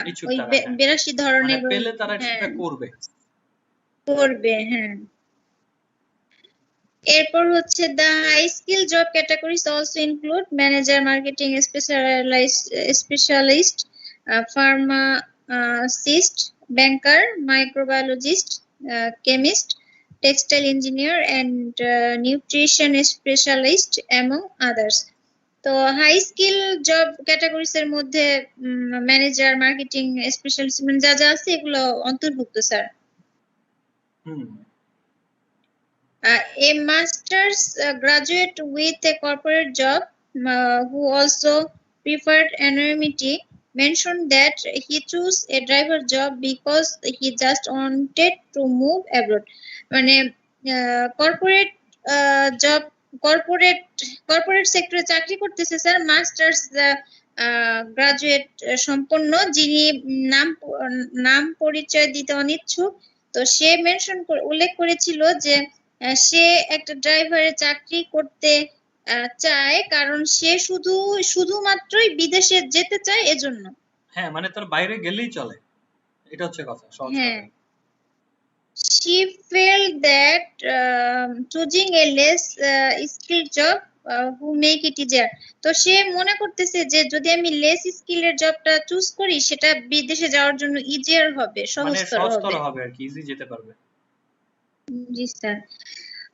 বে- হ্যাঁ। বিরাশি মানে ধরনের পেলে তারা হ্যাঁ, সেটা করবে। করবে হ্যাঁ। এরপর হচ্ছে the high skill job categories also include manager marketing specialized specialist pharmacist banker microbiologist chemist textile engineer and nutrition specialist among others তো হাই স্কিল জব ক্যাটাগরিজ এর মধ্যে ম্যানেজার মার্কেটিং স্পেশালিস্ট মানে যা যা আছে এগুলো অন্তর্ভুক্ত sir a masters graduate with a corporate job who also preferred anonymity mention that he chose a driver job because he just wanted to move abroad মানে corporate job corporate corporate সেক্টরে চাকরি করতেছে স্যার মাস্টার্স গ্রাজুয়েট সম্পন্ন যিনি নাম নাম পরিচয় দিতে অনিচ্ছুক তো সে মেনশন উল্লেখ করেছিল যে সে একটা ড্রাইভারের চাকরি করতে চায় কারণ সে শুধু শুধুমাত্রই বিদেশে যেতে চায় এজন্য। হ্যাঁ মানে তার বাইরে গেলেই চলে। এটা হচ্ছে কথা সহজ হ্যাঁ। She felt that um, choosing a less uh, skilled job uh, who make it easier তো সে মনে করতেছে যে যদি আমি লেস স্কিলের জবটা চুজ করি সেটা বিদেশে যাওয়ার জন্য ইজিয়ার হবে মানে সহজতর সহজতর হবে হবে আর কি ইজি যেতে পারবে জি sir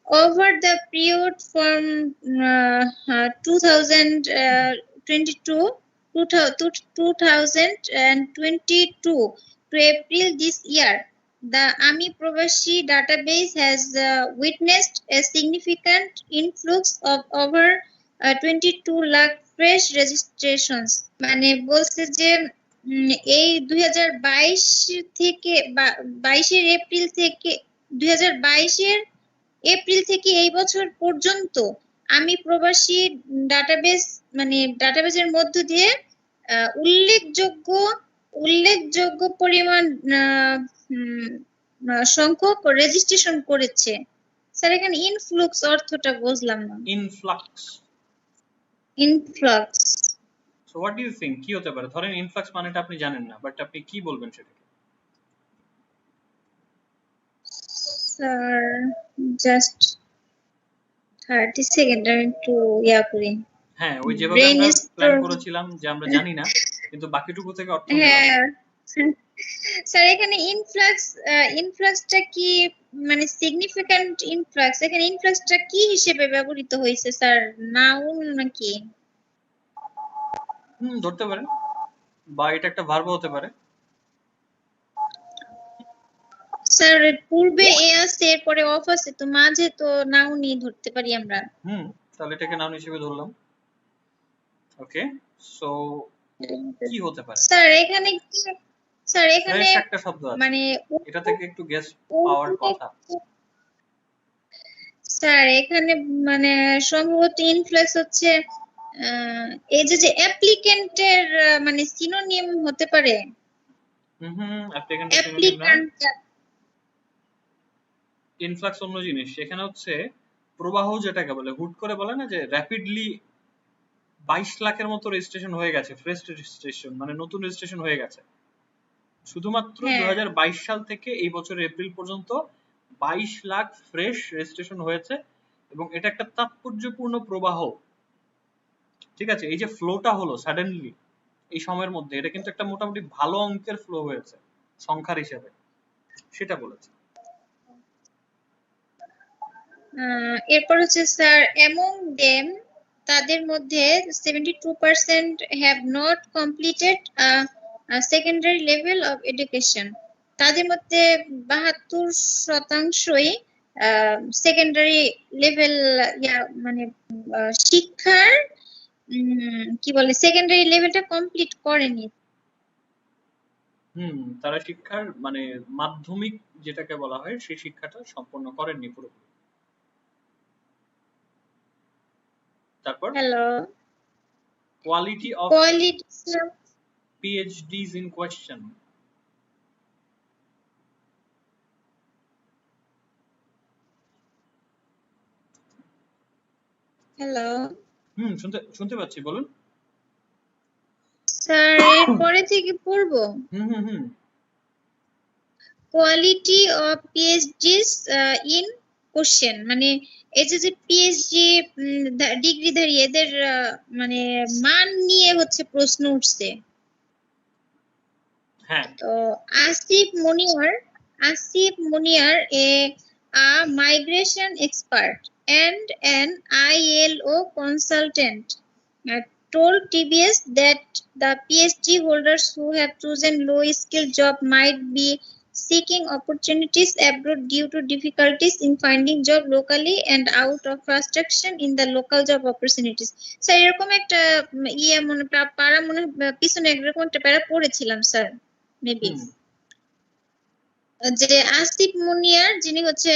over the period from uh, uh, 2022 2022 to April this year, the AMI Provashi database has uh, witnessed a significant influx of over uh, 22 lakh fresh registrations. মানে বলছে যে এই 2022 থেকে বাইশের এপ্রিল থেকে 2022 এর এপ্রিল থেকে এই বছর পর্যন্ত আমি প্রবাসী ডাটাবেস মানে ডাটাবেসের মধ্য দিয়ে উল্লেখযোগ্য উল্লেখযোগ্য পরিমাণ সংখ্যক রেজিস্ট্রেশন করেছে। স্যার এখানে ইনফ্লুক্স অর্থটা বুঝলাম না। Influx influx so what do you think কি হতে পারে? ধরেন ইনফ্লাক্স মানেটা আপনি জানেন না বাট আপনি কি বলবেন সেটাকে? স্যার জাস্ট থার্টি সেকেন্ড আমি একটু ইয়া করি। হ্যাঁ ওই যেভাবে আমরা প্ল্যান করেছিলাম যে আমরা জানি না কিন্তু বাকিটুকু থেকে অর্থ হ্যাঁ। স্যার এখানে ইনফ্লাক্স ইনফ্লাক্সটা কি মানে সিগনিফিক্যান্ট ইনফ্লাক্স এখানে ইনফ্লাক্সটা কি হিসেবে ব্যবহৃত হয়েছে স্যার? নাউন নাকি? হুম ধরতে পারেন বা এটা একটা ভার্ব হতে পারে। স্যার পূর্বে এ আছে এরপরে অফ আছে তো মাঝে তো নাউনই ধরতে পারি আমরা। হুম তাহলে এটাকে নাউন হিসেবে ধরলাম। ওকে সো কি হতে পারে? স্যার এখানে কি স্যার এখানে একটা শব্দ আছে। মানে এটা থেকে একটু গেস পাওয়ার কথা। স্যার এখানে মানে সম্ভবত ইনফ্লুয়েন্স হচ্ছে এই যে যে অ্যাপ্লিকেন্টের মানে সিনোনিম হতে পারে। হুম ইনফ্লাক্স অন্য জিনিস। এখানে হচ্ছে প্রবাহ যেটাকে বলে হুট করে বলে না যে র্যাপিডলি বাইশ লাখের মতো রেজিস্ট্রেশন হয়ে গেছে ফ্রেশ রেজিস্ট্রেশন মানে নতুন রেজিস্ট্রেশন হয়ে গেছে। শুধুমাত্র হ্যাঁ। দু হাজার বাইশ সাল থেকে এই বছর এপ্রিল পর্যন্ত বাইশ লাখ ফ্রেশ রেজিস্ট্রেশন হয়েছে এবং এটা একটা তাৎপর্যপূর্ণ প্রবাহ। ঠিক আছে এই যে ফ্লোটা হলো সাডেনলি এই সময়ের মধ্যে এটা কিন্তু একটা মোটামুটি ভালো অঙ্কের ফ্লো হয়েছে সংখ্যার হিসেবে। সেটা বলেছে। এরপর হচ্ছে স্যার অ্যামং দেম তাদের মধ্যে seventy two percent have not completed secondary level of education তাদের মধ্যে বাহাত্তর শতাংশই সেকেন্ডারি লেভেল মানে শিক্ষার কি বলে সেকেন্ডারি লেভেলটা কমপ্লিট করেনি। হুম, তারা শিক্ষার মানে মাধ্যমিক যেটাকে বলা হয়, সেই শিক্ষাটা সম্পন্ন করেননি পুরোপুরি। তারপর? Hello quality of quality PhDs in question. Hello হুম শুনতে শুনতে পাচ্ছি বলুন। স্যার এরপরে থেকে পড়ব? হুম হুম হুম। Quality of PhDs in question মানে এই যে যে পিএইচডি ডিগ্রিধারী এদের মানে মান নিয়ে হচ্ছে প্রশ্ন উঠছে হ্যাঁ তো Asif Muniar Asif Muniar a a migration expert and an ILO consultant uh, told TBS that the PhD holders who have chosen low skill job might be seeking opportunities abroad due to difficulties in finding job locally and out of frustration in the local job opportunities sir এরকম একটা ইয়ে মনে পারা মনে পিছনে এরকম একটা প্যারা পড়েছিলাম স্যার মেবি যে আসিফ মুনিয়ার যিনি হচ্ছে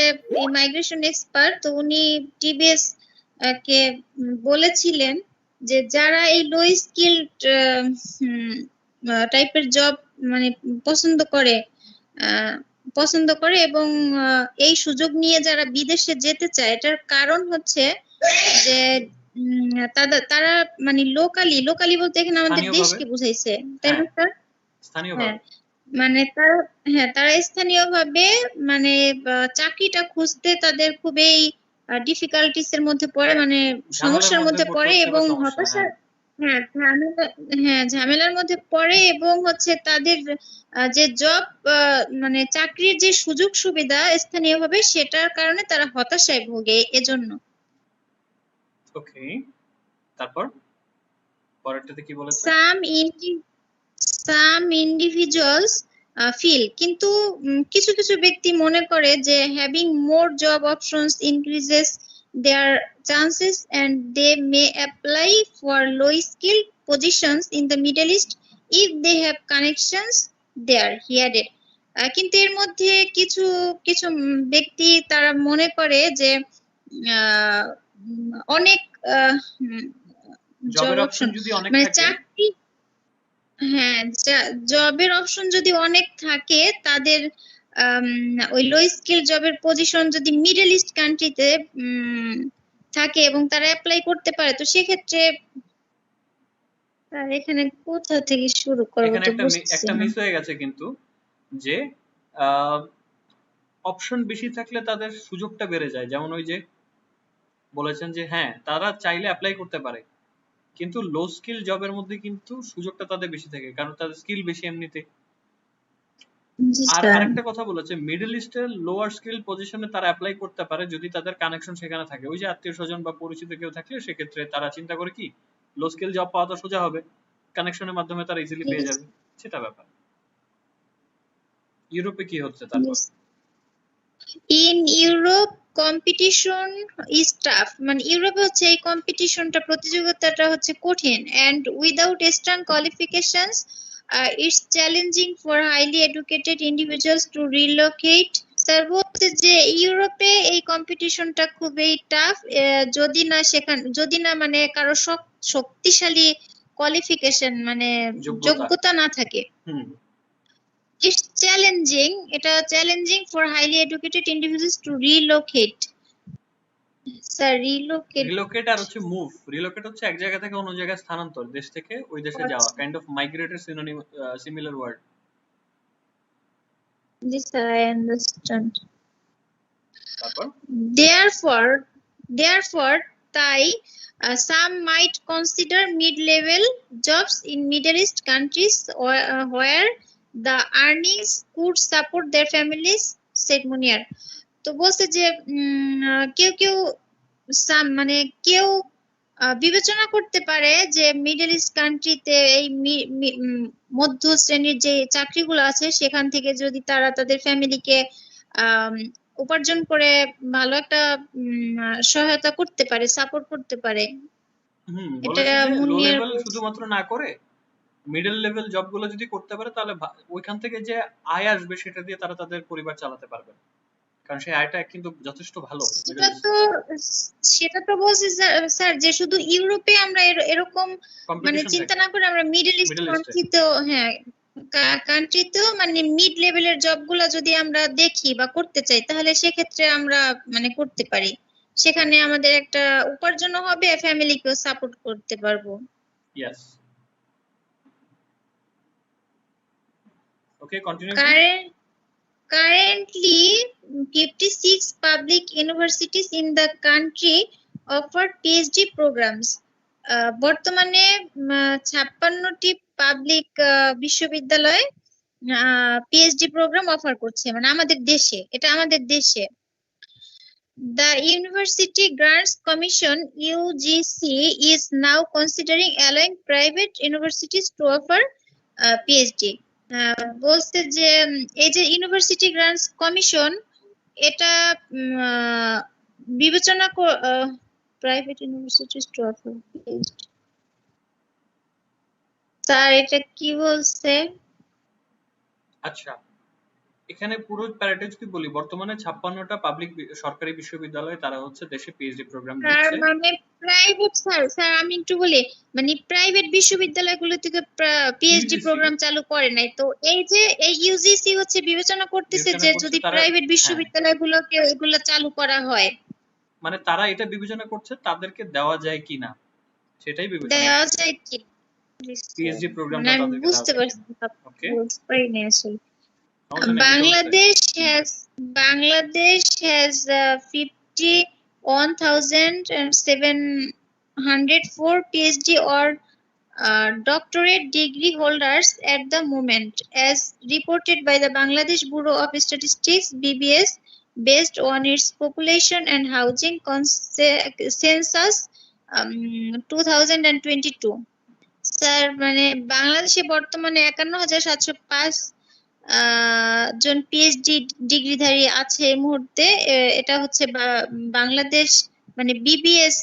মাইগ্রেশন এক্সপার্ট তো উনি টিবিএস কে বলেছিলেন যে যারা এই লো স্কিল টাইপের জব মানে পছন্দ করে পছন্দ করে এবং এই সুযোগ নিয়ে যারা বিদেশে যেতে চায় এটার কারণ হচ্ছে যে তারা মানে লোকালি লোকালি বলতে এখানে আমাদের দেশকে বুঝাইছে তাই না হ্যাঁ। স্যার? স্থানীয় হ্যাঁ। মানে তারা হ্যাঁ তারা স্থানীয়ভাবে মানে চাকরিটা খুঁজতে তাদের খুবই ডিফিকাল্টিস এর মধ্যে পড়ে মানে সমস্যার মধ্যে পড়ে এবং সমস্যা, হতাশার হ্যাঁ। ঝামেলা হ্যাঁ ঝামেলার মধ্যে পড়ে এবং হচ্ছে তাদের যে জব মানে চাকরির যে সুযোগ সুবিধা স্থানীয়ভাবে সেটার কারণে তারা হতাশায় ভোগে এজন্য ওকে তারপর পরেরটাতে কি বলেছে indi some individuals uh, feel কিন্তু কিছু কিছু ব্যক্তি মনে করে যে having more job options increases their chances and they may apply for low skill positions in the middle east if they have connections there he added কিন্তু এর মধ্যে কিছু কিছু ব্যক্তি তারা মনে করে যে অনেক আহ, মানে চাকরি হ্যাঁ জবের অপশন যদি অনেক থাকে তাদের আম, ওই লো স্কিল জবের পজিশন যদি মিডল ইস্ট কান্ট্রিতে থাকে এবং তারা অ্যাপ্লাই করতে পারে তো সেক্ষেত্রে এখানে কোথা থেকে শুরু করব এখানে তো একটা মিস হয়ে গেছে কিন্তু যে অপশন বেশি থাকলে তাদের সুযোগটা বেড়ে যায়। যেমন ওই যে বলেছেন যে হ্যাঁ তারা চাইলে অ্যাপ্লাই করতে পারে। কিন্তু লো স্কিল জবের মধ্যে কিন্তু সুযোগটা তাদের বেশি থাকে কারণ তাদের স্কিল বেশি এমনিতে। আর আরেকটা কথা বলেছে মিডল ইস্টের লোয়ার স্কিল পজিশনে তারা অ্যাপ্লাই করতে পারে যদি তাদের কানেকশন সেখানে থাকে। ওই যে আত্মীয় স্বজন বা পরিচিত কেউ থাকলে সেক্ষেত্রে তারা চিন্তা করে কি লো স্কিল জব পাওয়া তো সোজা হবে। কানেকশনের মাধ্যমে তারা ইজিলি পেয়ে যাবে। সেটা ব্যাপার। ইউরোপে কি হচ্ছে তারপর in Europe competition is tough মানে ইউরোপে হচ্ছে এই কম্পিটিশনটা প্রতিযোগিতাটা হচ্ছে কঠিন। And without strong qualifications it's challenging for highly educated individuals to relocate sir বলছে যে ইউরোপে এই কম্পিটিশনটা খুবই টাফ যদি না সেখানে যদি না মানে কারও শক- শক্তিশালী কোয়ালিফিকেশন মানে যোগ্যতা। না থাকে। it's challenging এটা challenging for highly educated individuals to relocate. Sir relocate relocate আর হচ্ছে মুভ রিলোকেট হচ্ছে এক জায়গা থেকে অন্য জায়গায় স্থানান্তর দেশ থেকে ওই দেশে যাওয়া আচ্ছা। Kind of migrated synonym similar word this I understand তারপর therefore therefore তাই uh, some might consider mid-level jobs in Middle East countries or, uh, where the earnings could support their families said Munir তো বলছে যে কেউ কেউ মানে কেউ বিবেচনা করতে পারে যে মিডল ইস্ট কান্ট্রিতে এই মধ্য শ্রেণির যে চাকরিগুলো আছে সেখান থেকে যদি তারা তাদের ফ্যামিলিকে উপার্জন করে ভালো একটা সহায়তা করতে পারে সাপোর্ট করতে পারে। এটা মুনিয়ার শুধুমাত্র না করে মিডল লেভেল জবগুলো যদি করতে পারে তাহলে ওইখান থেকে যে আয় আসবে সেটা দিয়ে তারা তাদের পরিবার চালাতে পারবে কারণ সেই আয়টা কিন্তু যথেষ্ট ভালো। সেটা তো সেটা তো বলছি স্যার- যে শুধু ইউরোপে আমরা এরকম মানে চিন্তা না করে আমরা মিডল ইস্ট হ্যাঁ কান্ট্রিতেও মানে মিড লেভেলের জবগুলো যদি আমরা দেখি বা করতে চাই তাহলে সেক্ষেত্রে আমরা মানে করতে পারি। সেখানে আমাদের একটা উপার্জনও হবে ফ্যামিলিকেও সাপোর্ট করতে পারব। Yes okay continue currently, 56 public universities in the country offer PhD programs. বর্তমানে ছাপ্পান্নটি পাবলিক বিশ্ববিদ্যালয় পিএইচডি প্রোগ্রাম অফার করছে মানে আমাদের দেশে এটা আমাদের দেশে The University Grants Commission UGC is now considering allowing private universities to offer uh, PhD. বলছে যে এই যে ইউনিভার্সিটি গ্রান্টস কমিশন এটা বিবেচনা প্রাইভেট ইউনিভার্সিটি স্যার, এটা কি বলছে? আচ্ছা। এখানে পুরো প্যারাটা যদি বলি? বর্তমানে ছাপ্পান্নটা পাবলিক সরকারি বিশ্ববিদ্যালয়ে তারা হচ্ছে দেশে পিএইচডি প্রোগ্রাম তার দিচ্ছে। মানে প্রাইভেট স্যার স্যার আমি একটু বলি মানে প্রাইভেট বিশ্ববিদ্যালয়গুলো থেকে পিএইচডি প্রোগ্রাম চালু করে নাই। তো এই যে এই ইউজিসি হচ্ছে বিবেচনা করতেছে যে যদি প্রাইভেট হ্যাঁ। বিশ্ববিদ্যালয়গুলোকে এগুলো চালু করা হয়। মানে তারা এটা বিবেচনা করছে তাদেরকে দেওয়া যায় কিনা? সেটাই বিবেচনা দেওয়া যায় কি PhD program মানে টা তাদেরকে বুঝতে পারছি ওকে বুঝতে পারিনি আসলে। Bangladesh has Bangladesh has uh, 51,704 PhD or uh, doctorate degree holders at the moment, as reported by the Bangladesh Bureau of Statistics (BBS), based on its population and housing conse- census um, 2022. Sir মানে বাংলাদেশে বর্তমানে একান্ন হাজার সাতশো পাঁচ আহ, জন PhD ডিগ্রিধারী আছে এই মুহূর্তে এটা হচ্ছে বাংলাদেশ মানে বিবিএস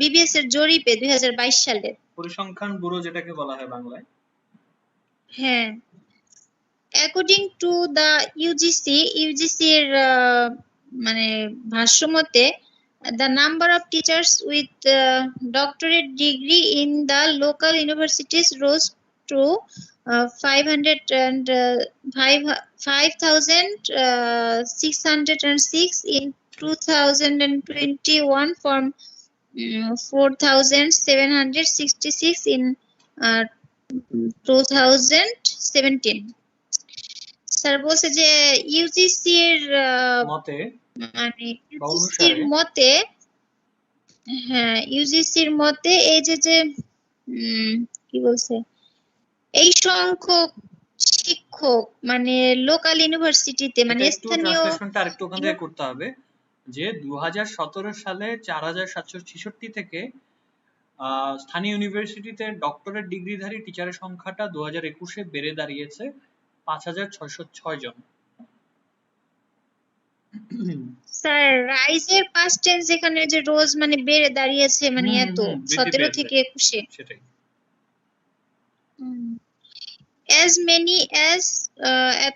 বিবিএস এর জরিপে দুই হাজার বাইশ সালে। পরিসংখ্যান ব্যুরো যেটাকে বলা হয় বাংলায়। হ্যাঁ। According to the UGC UGC এর মানে ভাষ্যমতে the number of teachers with uh, doctorate degree in the local universities rose to uh, 500 and uh, 5 5,606 in 2021 from um, 4,766 in uh, 2017 sir বলছে যে ইউজিসি এর আহ, মতে মানে বা ইউজিসির অনুসারে? মতে হ্যাঁ ইউজিসির মতে এই যে যে কি বলছে এই সংখ্যক শিক্ষক মানে লোকাল ইউনিভার্সিটিতে মানে একটু স্থানীয় আরেকটু ওখান থেকে করতে হবে যে দু সালে চার হাজার সাতশো ছেষট্টি থেকে আহ, স্থানীয় ইউনিভার্সিটিতে ডক্টরেট ডিগ্রিধারী টিচারের সংখ্যাটা দু হাজার একুশে বেড়ে দাঁড়িয়েছে পাঁচ হাজার ছয়শো ছয় জন স্যার রাইজের পাস্ট টেন্স এখানে যে রোজ মানে বেড়ে দাঁড়িয়েছে মানে এত হুম, বৃদ্ধি সতেরো পেয়েছে। থেকে একুশে সেটাই. As many as uh, uh,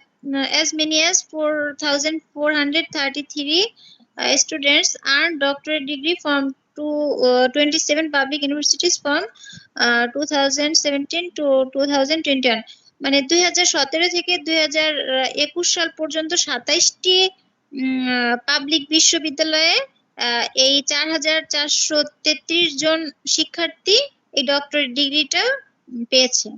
as many as 4,433 uh, students earned doctorate degree from two, uh, 27 public universities from uh, 2017 to 2021 মানে দুই হাজার সতেরো থেকে দুই হাজার একুশ সাল পর্যন্ত সাতাইশটি পাবলিক বিশ্ববিদ্যালয়ে এই চার হাজার চারশো তেত্রিশ জন শিক্ষার্থী এই ডক্টরেট ডিগ্রিটা পেয়েছে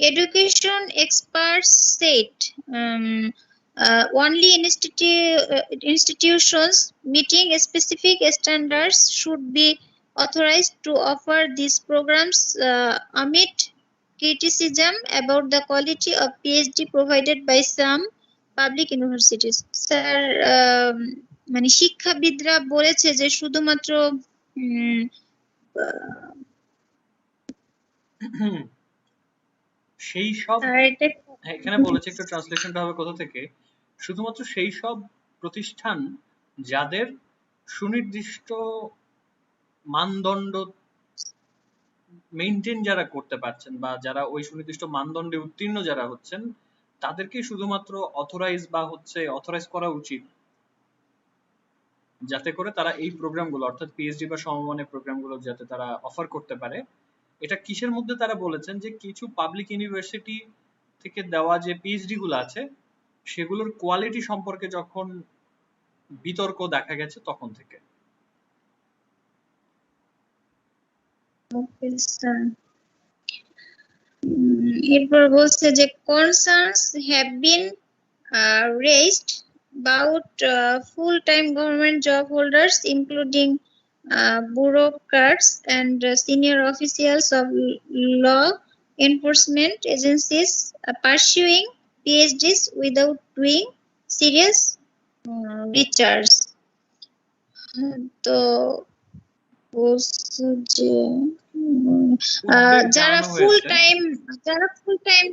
Education experts said um, uh, only institu- uh, institutions meeting specific standards should be authorized to offer these programs uh, amid criticism about the quality of PhD provided by some public universities. Sir um, মানে শিক্ষাবিদরা বলেছে যে শুধুমাত্র উম, আহ, সেই সব হ্যাঁ, এখানে বলেছে একটু ট্রান্সলেশনটা হবে কোথা থেকে? শুধুমাত্র সেই সব প্রতিষ্ঠান যাদের সুনির্দিষ্ট মানদণ্ড মেনটেন যারা করতে পারছেন বা যারা ওই সুনির্দিষ্ট মানদণ্ডে উত্তীর্ণ যারা হচ্ছেন তাদেরকে শুধুমাত্র অথরাইজ বা হচ্ছে অথরাইজ করা উচিত। যাতে করে তারা এই প্রোগ্রামগুলো অর্থাৎ পিএইচডি বা সমমানের প্রোগ্রামগুলো যাতে তারা অফার করতে পারে। এটা কিসের মধ্যে তারা বলেছেন যে কিছু পাবলিক ইউনিভার্সিটি থেকে দেওয়া যে পিএইচডি গুলো আছে সেগুলোর কোয়ালিটি সম্পর্কে যখন বিতর্ক দেখা গেছে তখন থেকে। এরপর বলছে যে have been uh, raised about uh, full-time government job holders including uh, bureaucrats and uh, senior officials of l- law enforcement agencies uh, pursuing PhDs without doing serious uh, research. তো বলছে যে উম, আহ, উদ্বেগ যারা জানানো ফুল হয়েছে। টাইম যারা full time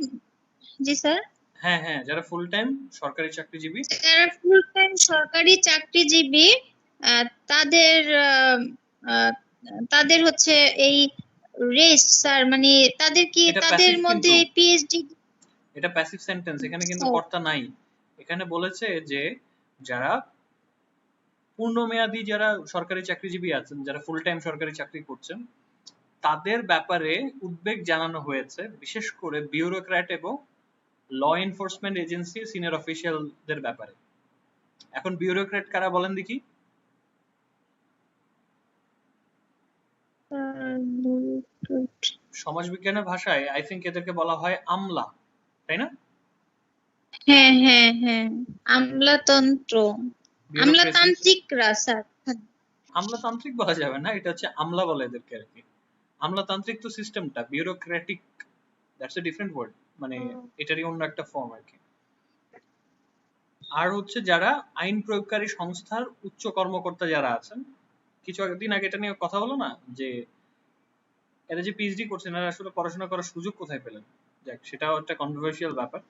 জি sir হ্যাঁ হ্যাঁ যারা ফুল টাইম সরকারি চাকরিজীবী যারা ফুল টাইম সরকারি চাকরিজীবী আহ, তাদের তাদের হচ্ছে এই রেস স্যার মানে তাদের কি তাদের মধ্যে। পিএইচডি এটা প্যাসিভ সেন্টেন্স এখানে কিন্তু কর্তা নাই। এখানে বলেছে যে যারা পূর্ণমেয়াদী যারা সরকারি চাকরিজীবী আছেন যারা ফুল টাইম সরকারি চাকরি করছেন তাদের ব্যাপারে উদ্বেগ জানানো হয়েছে বিশেষ করে বিউরোক্র্যাট এবং ল এনফোর্সমেন্ট এজেন্সি সিনিয়র অফিসিয়ালদের ব্যাপারে। এখন বিউরোক্র্যাট কারা বলেন দেখি? সমাজবিজ্ঞানের ভাষায় আই থিংক এদেরকে বলা হয় আমলা তাই না? হ্যাঁ হ্যাঁ হ্যাঁ আমলাতন্ত্র Bureaucracy- আমলাতান্ত্রিকরা স্যার আমলাতান্ত্রিক বলা যাবে না এটা হচ্ছে আমলা বলে এদেরকে আর কি। আমলাতান্ত্রিক তো সিস্টেমটা bureaucratic that's a different word মানে এটারই অন্য একটা ফর্ম আর কি। আর হচ্ছে যারা আইন প্রয়োগকারী সংস্থার উচ্চ কর্মকর্তা যারা আছেন কিছু দিন আগে এটা নিয়ে কথা হলো না যে এরা যে পিএইচডি করছেন এরা আসলে পড়াশোনা করার সুযোগ কোথায় পেলেন? যাক সেটাও একটা কন্ট্রোভার্সিয়াল ব্যাপার।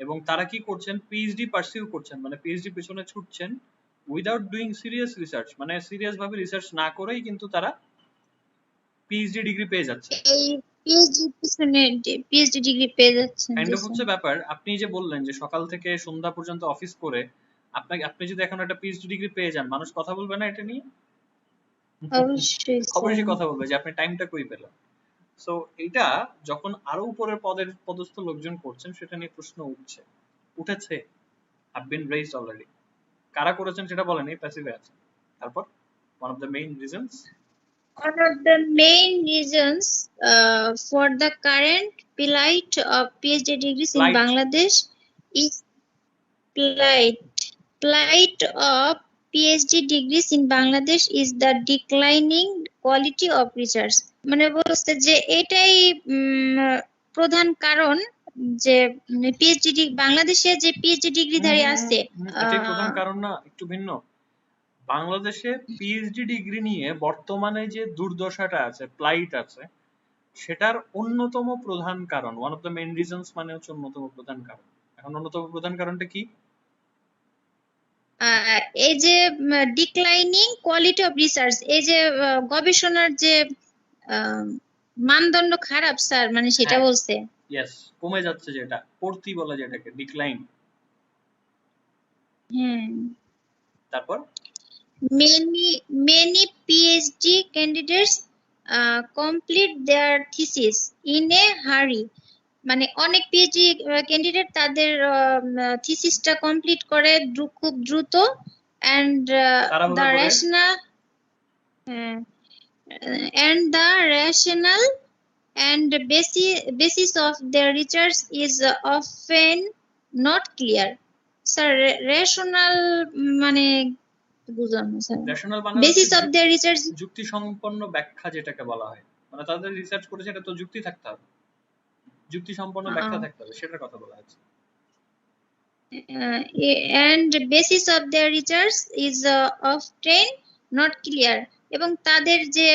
এবং তারা কি করছেন? পিএইচডি পারসিউ করছেন মানে পিএইচডি পেছনে ছুটছেন উইদাউট ডুইং সিরিয়াস রিসার্চ মানে সিরিয়াস ভাবে রিসার্চ না করেই কিন্তু তারা পিএইচডি ডিগ্রি পেয়ে যাচ্ছে। এই পিএইচডি ডিগ্রি পেয়ে যাচ্ছেন কাইন্ড অফ হচ্ছে ব্যাপার আপনি যে বললেন যে সকাল থেকে সন্ধ্যা পর্যন্ত অফিস করে আপনাকে আপনি যদি এখন একটা পিএইচডি ডিগ্রি পেয়ে যান মানুষ কথা বলবে না এটা নিয়ে? অবশ্যই অবশ্যই স্যার। কথা বলবে যে আপনি টাইমটা কই পেলেন? সো এটা যখন আরও উপরের পদের পদস্থ লোকজন করছেন সেটা নিয়ে প্রশ্ন উঠছে। উঠেছে। হ্যাভ বিন রেইজড অলরেডি কারা করেছেন সেটা বলেন এই প্যাসিভে আছে। তারপর one of the main reasons One of the main reasons uh, for the current plight of PhD degrees in Plight. Bangladesh is plight. Plight of PhD degrees in Bangladesh is the declining quality of research. মানে বলছে যে এটাই প্রধান কারণ যে PhD বাংলাদেশে যে PhD ডিগ্রিধারী আছে এটাই প্রধান কারণ না একটু ভিন্ন। বাংলাদেশে পিএইচডি ডিগ্রি নিয়ে বর্তমানে যে দুর্দশাটা আছে প্লাইট আছে সেটার অন্যতম প্রধান কারণ one of the main reasons মানে হচ্ছে অন্যতম প্রধান কারণ। এখন অন্যতম প্রধান কারণটা কি? এই যে ডিক্লাইনিং কোয়ালিটি অফ রিসার্চ এই যে গবেষণার যে মানদণ্ড খারাপ স্যার মানে সেটা হ্যাঁ। বলছে। ইয়েস কমে যাচ্ছে যেটা পড়তি বলে যেটাকে ডিক্লাইন হ্যাঁ। তারপর? Many PhD candidates uh, complete their thesis in a hurry মানে অনেক পিএইচডি ক্যান্ডিডেট তাদের থিসিসটা কমপ্লিট করে খুব দ্রুত and the rational the rational and basis basis of their research is often not clear. Sir rational মানে বুঝলাম না স্যার ন্যাশনাল মানে হচ্ছে of their research যুক্তি সম্পন্ন ব্যাখ্যা যেটাকে বলা হয়। মানে তাদের রিসার্চ করেছে এটা তো যুক্তি থাকতে হবে। যুক্তি সম্পন্ন ব্যাখ্যা থাকতে হবে সেটার কথা বলা হচ্ছে। and basis of their research is uh, often not clear এবং তাদের যে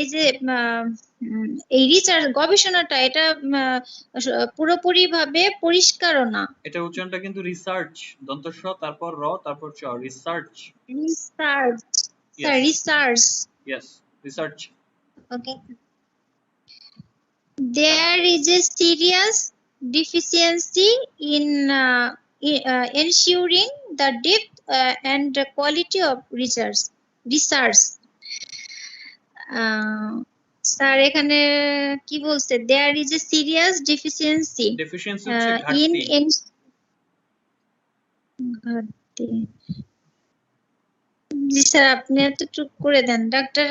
এই যে এই রিসার্চ গবেষণাটা এটা পুরোপুরি ভাবে পরিষ্কারও না। এটা উচ্চারণটা কিন্তু রিসার্চ দন্তস্ব তারপর র তারপর চ research research. Research yes research Okay. There is a serious deficiency in uh, i- uh, ensuring the depth uh, and the quality of research. Research. Sir এখানে কি বলছে there is a serious deficiency deficiency হচ্ছে in ঘাটতি ঘাটতি জি sir আপনি এতটুক করে দেন। Doctor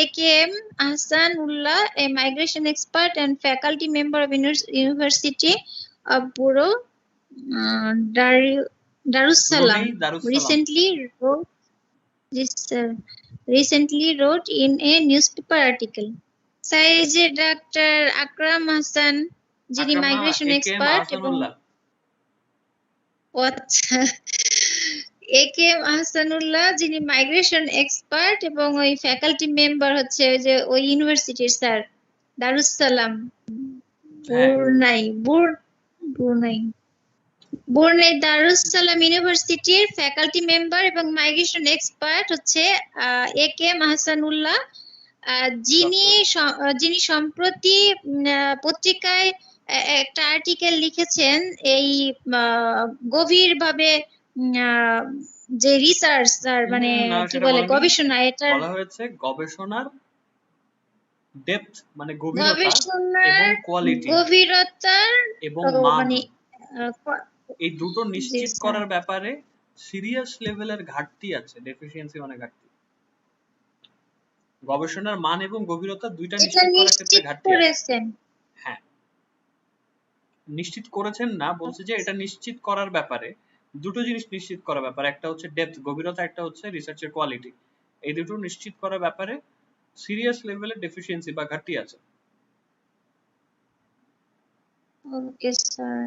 A K M Ahsan Ullah a migration expert and faculty member of university of বুড়ো Darussalam recently wrote this uh, recently wrote in a newspaper article sir এই যে doctor আকরাম হাসান যিনি মাইগ্রেশন এক্সপার্ট এবং আচ্ছা এ K M Ahsanullah যিনি migration expert এবং ওই faculty member হচ্ছে ওই যে ওই ইউনিভার্সিটির স্যার দারুসালাম বুরনাই বুর বুরনাই বুরনাই দারুসালাম ইউনিভার্সিটির ফ্যাকাল্টি মেম্বার এবং মাইগ্রেশন এক্সপার্ট হচ্ছে এ কে এম আহসানুল্লাহ আহ, যিনি যিনি সম্প্রতি পত্রিকায় একটা আর্টিকেল লিখেছেন এই গভীরভাবে আহ, যে রিসার্চ আর মানে কি বলে। গবেষণা এটার বলা হয়েছে গবেষণার ডেপথ মানে গভীরতা এবং কোয়ালিটি গভীরতার এবং মান। মানে এই দুটো নিশ্চিত করার ব্যাপারে সিরিয়াস লেভেলের ঘাটতি আছে ডেফিসিয়েন্সি মানে ঘাটতি। গবেষণার মান এবং গভীরতা দুইটা নিশ্চিত করার ক্ষেত্রে ঘাটতি আছে। হ্যাঁ। নিশ্চিত করেছেন না বলছে যে এটা নিশ্চিত করার ব্যাপারে দুটো জিনিস নিশ্চিত করার ব্যাপার একটা হচ্ছে ডেপথ গভীরতা একটা হচ্ছে রিসার্চের কোয়ালিটি এই দুটো নিশ্চিত করার ব্যাপারে সিরিয়াস লেভেলের ডেফিসিয়েন্সি বা ঘাটতি আছে। ওকে স্যার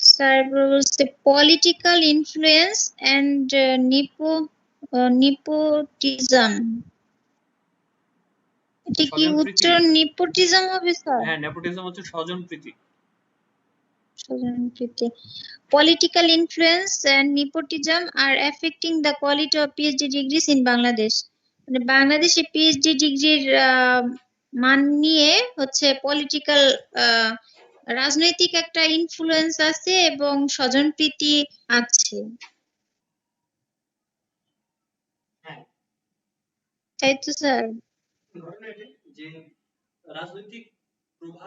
স্যার বলছে পলিটিক্যাল ইনফ্লুয়েন্স এন্ড নিপো নিপোটিজম এটা কি। উচ্চারণ নিপোটিজম হবে স্যার হ্যাঁ নেপোটিজম হচ্ছে স্বজনপ্রীতি। স্বজনপ্রীতি political influence and nepotism are affecting the quality of PhD degrees in Bangladesh মানে বাংলাদেশে পিএইচডি ডিগ্রির মান নিয়ে হচ্ছে পলিটিক্যাল রাজনৈতিক একটা ইনফ্লুয়েন্স আছে এবং স্বজনপ্রীতি আছে। হ্যাঁ। তাই তো স্যার? যে রাজনৈতিক প্রভাব